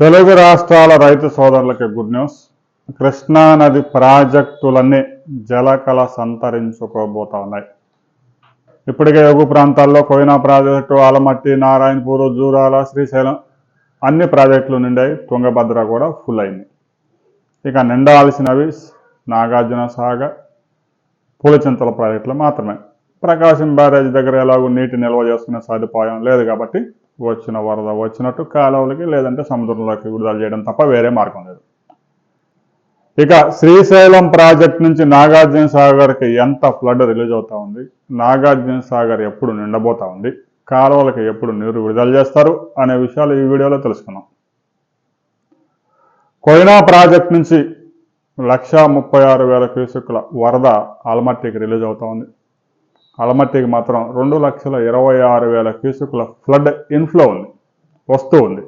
తెలుగు రాష్ట్రాల రైతు సోదరులకి గుడ్ న్యూస్. కృష్ణా నది ప్రాజెక్టులన్నీ జలకళ సంతరించుకోబోతా ఉన్నాయి. ఇప్పటికే ఎగువ ప్రాంతాల్లో కోయినా ప్రాజెక్టు ఆలమట్టి నారాయణపూర్ జూరాల శ్రీశైలం అన్ని ప్రాజెక్టులు నిండాయి. తుంగభద్ర కూడా ఫుల్ అయింది. ఇక నిండాల్సినవి నాగార్జున సాగర్ పూలచింతల ప్రాజెక్టులు మాత్రమే. ప్రకాశం బ్యారేజ్ దగ్గర ఎలాగో నీటి నిల్వ చేసుకునే సదుపాయం లేదు కాబట్టి వచ్చిన వరద వచ్చినట్టు కాలువలకి లేదంటే సముద్రంలోకి విడుదల చేయడం తప్ప వేరే మార్గం లేదు. ఇక శ్రీశైలం ప్రాజెక్ట్ నుంచి నాగార్జున సాగర్కి ఎంత ఫ్లడ్ రిలీజ్ అవుతా ఉంది? నాగార్జున సాగర్ ఎప్పుడు నిండబోతా ఉంది? కాలువలకి ఎప్పుడు నీరు విడుదల చేస్తారు? అనే విషయాలు ఈ వీడియోలో తెలుసుకున్నాం కోయినా ప్రాజెక్ట్ నుంచి లక్షా ముప్పై ఆరు వేల క్యూసెక్కుల వరద ఆల్మట్టికి రిలీజ్ అవుతా ఉంది. అలమట్టికి మాత్రం రెండు లక్షల ఇరవై ఆరు వేల క్యూసెక్ల ఫ్లడ్ ఇన్ఫ్లో ఉంది వస్తూ ఉంది.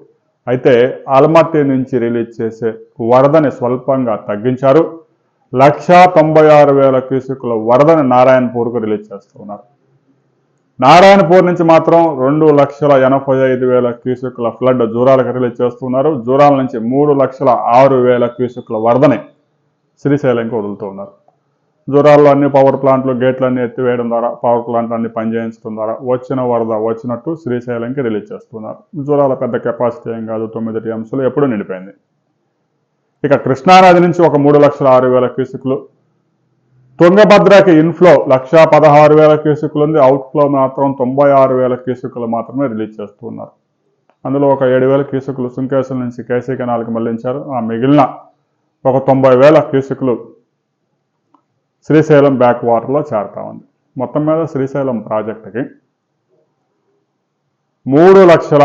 అయితే అలమట్టి నుంచి రిలీజ్ చేసే వరదని స్వల్పంగా తగ్గించారు. లక్షా తొంభై ఆరు వేల క్యూసెక్ల వరదని నారాయణపూర్కు రిలీజ్ చేస్తూ ఉన్నారు. నారాయణపూర్ నుంచి మాత్రం రెండు లక్షల ఎనభై ఐదు వేల క్యూసెక్ల ఫ్లడ్ జూరాలకు రిలీజ్ చేస్తున్నారు జూరాల నుంచి మూడు లక్షల ఆరు వేల క్యూసెక్ల వరదని శ్రీశైలంకి వదులుతూ ఉన్నారు. జూరాల్లో అన్ని పవర్ ప్లాంట్లు గేట్లన్నీ ఎత్తివేయడం ద్వారా పవర్ ప్లాంట్లు అన్ని పనిచేయించడం ద్వారా వచ్చిన వరద వచ్చినట్టు శ్రీశైలంకి రిలీజ్ చేస్తున్నారు. జూరాల పెద్ద కెపాసిటీ ఏం కాదు తొమ్మిది టీఎంసీలు ఎప్పుడూ నిండిపోయింది. ఇక కృష్ణానది నుంచి ఒక మూడు లక్షల ఆరు వేల క్యూసిక్లు తుంగభద్రకి ఇన్ఫ్లో లక్షా పదహారు వేల క్యూసిక్లు ఉంది అవుట్ఫ్లో మాత్రం తొంభై ఆరు వేల క్యూసిక్లు మాత్రమే రిలీజ్ చేస్తున్నారు. అందులో ఒక ఏడు వేల క్యూసిక్లు సుంకేశ్వరం నుంచి కేసీ కెనాల్కి మళ్ళించారు. ఆ మిగిలిన ఒక తొంభై వేల క్యూసిక్లు శ్రీశైలం బ్యాక్ వాటర్లో చేరుతా ఉంది. మొత్తం మీద శ్రీశైలం ప్రాజెక్టుకి మూడు లక్షల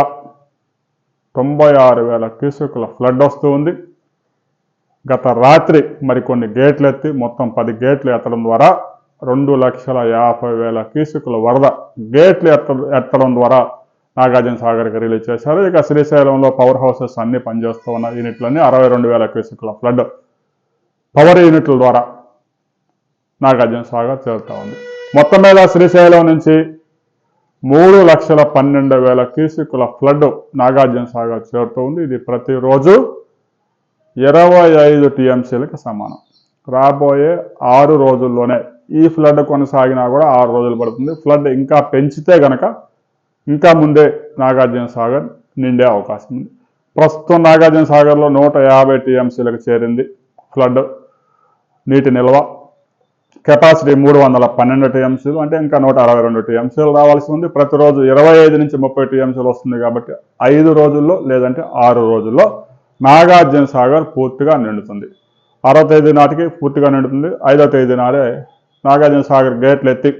తొంభై ఆరు వేల క్యూసెక్ల ఫ్లడ్ వస్తూ ఉంది. గత రాత్రి మరికొన్ని గేట్లు ఎత్తి మొత్తం పది గేట్లు ఎత్తడం ద్వారా రెండు లక్షల యాభై వేల క్యూసెక్ల వరద గేట్లు ఎత్త ఎత్తడం ద్వారా నాగార్జున సాగర్కి రిలీజ్ చేశారు. ఇక శ్రీశైలంలో పవర్ హౌసెస్ అన్నీ పనిచేస్తూ ఉన్న యూనిట్లన్నీ అరవై రెండు వేల క్యూసెక్ల ఫ్లడ్ పవర్ యూనిట్ల ద్వారా నాగార్జున సాగర్ చేరుతా ఉంది. మొత్తం మీద శ్రీశైలం నుంచి మూడు లక్షల పన్నెండు వేల క్యూసిక్ల ఫ్లడ్ నాగార్జున సాగర్ చేరుతూ ఉంది. ఇది ప్రతిరోజు ఇరవై ఐదు టీఎంసీలకు సమానం. రాబోయే ఆరు రోజుల్లోనే ఈ ఫ్లడ్ కొనసాగినా కూడా ఆరు రోజులు పడుతుంది. ఫ్లడ్ ఇంకా పెంచితే గనక ఇంకా ముందే నాగార్జున సాగర్ నిండే అవకాశం ఉంది. ప్రస్తుతం నాగార్జున సాగర్లో నూట యాభై టీఎంసీలకు చేరింది ఫ్లడ్. నీటి నిల్వ కెపాసిటీ మూడు వందల పన్నెండు టీఎంసీలు అంటే ఇంకా నూట అరవై రెండు టీఎంసీలు రావాల్సి ఉంది. ప్రతిరోజు ఇరవై ఐదు నుంచి ముప్పై టీఎంసీలు వస్తుంది కాబట్టి ఐదు రోజుల్లో లేదంటే ఆరు రోజుల్లో నాగార్జున సాగర్ పూర్తిగా నిండుతుంది. ఆరో తేదీ నాటికి పూర్తిగా నిండుతుంది. ఐదో తేదీ నాడే నాగార్జున సాగర్ గేట్లు ఎత్తి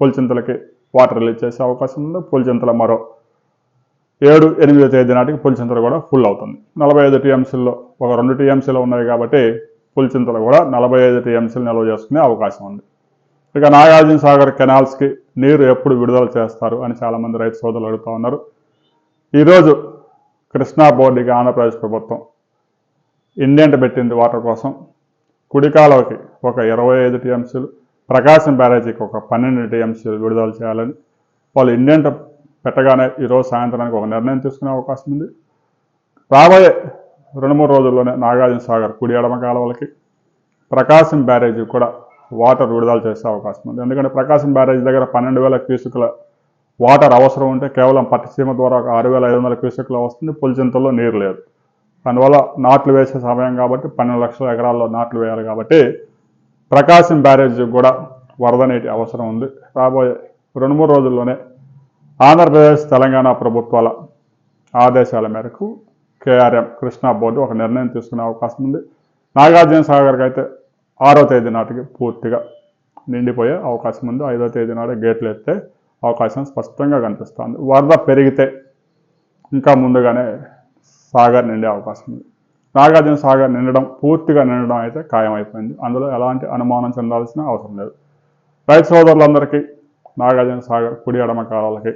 పులిచింతలకి వాటర్ రిలీజ్ చేసే అవకాశం ఉంది. పులిచింతల మరో ఏడు ఎనిమిదో తేదీ నాటికి పులిచింతలు కూడా ఫుల్ అవుతుంది. నలభై ఐదు టీఎంసీల్లో ఒక రెండు టీఎంసీలు ఉన్నాయి కాబట్టి పులిచింతలు కూడా నలభై ఐదు టీఎంసీలు నిల్వ చేసుకునే అవకాశం ఉంది. ఇక నాగార్జున సాగర్ కెనాల్స్కి నీరు ఎప్పుడు విడుదల చేస్తారు అని చాలామంది రైతు సోదరులు అడుగుతూ ఉన్నారు. ఈరోజు కృష్ణా బోర్డుకి ఆంధ్రప్రదేశ్ ప్రభుత్వం ఇండియంట్ పెట్టింది వాటర్ కోసం. కుడికాలవకి ఒక ఇరవై ఐదు టీఎంసీలు ప్రకాశం బ్యారేజీకి ఒక పన్నెండు టీఎంసీలు విడుదల చేయాలని వాళ్ళు ఇండియంట్ పెట్టగానే ఈరోజు సాయంత్రానికి ఒక నిర్ణయం తీసుకునే అవకాశం ఉంది. రాబోయే రెండు మూడు రోజుల్లోనే నాగార్జున సాగర్ కుడి ఎడమ కాలువలకి ప్రకాశం బ్యారేజ్ కూడా వాటర్ విడుదల చేసే అవకాశం ఉంది. ఎందుకంటే ప్రకాశం బ్యారేజ్ దగ్గర పన్నెండు వేల క్యూసిక్ల వాటర్ అవసరం ఉంటే కేవలం పట్టిసీమ ద్వారా ఒక ఆరు వేల ఐదు వందల క్యూసిక్లో వస్తుంది పులిచింతల్లో నీరు లేదు. అందువల్ల నాట్లు వేసే సమయం కాబట్టి పన్నెండు లక్షల ఎకరాల్లో నాట్లు వేయాలి కాబట్టి ప్రకాశం బ్యారేజ్ కూడా వరద నీటి అవసరం ఉంది. రాబోయే రెండు మూడు రోజుల్లోనే ఆంధ్రప్రదేశ్ తెలంగాణ ప్రభుత్వాల ఆదేశాల మేరకు కేఆర్ఎం కృష్ణా బోర్డు ఒక నిర్ణయం తీసుకునే అవకాశం ఉంది. నాగార్జున సాగర్కి అయితే ఆరో తేదీ నాటికి పూర్తిగా నిండిపోయే అవకాశం ఉంది. ఐదో తేదీ నాడు గేట్లు ఎత్తే అవకాశం స్పష్టంగా కనిపిస్తుంది. వరద పెరిగితే ఇంకా ముందుగానే సాగర్ నిండే అవకాశం ఉంది. నాగార్జున సాగర్ నిండడం పూర్తిగా నిండడం అయితే ఖాయమైపోయింది. అందులో ఎలాంటి అనుమానం చెందాల్సిన అవసరం లేదు. రైతు సోదరులందరికీ నాగార్జున సాగర్ కుడి ఎడమ కాలాలకి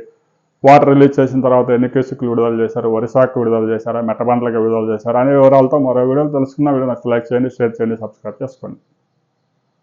వాటర్ రిలీజ్ చేసిన తర్వాత ఎన్ని కేసుకులు విడుదల చేశారు వరిసాకు విడుదల చేశారా మెట్టబండ్లకు విడుదల చేశారా అనే వివరాలతో మరో వీడియోలు తెలుసుకున్న వీడియో నాకు లైక్ చేయండి షేర్ చేయండి సబ్స్క్రైబ్ చేసుకోండి.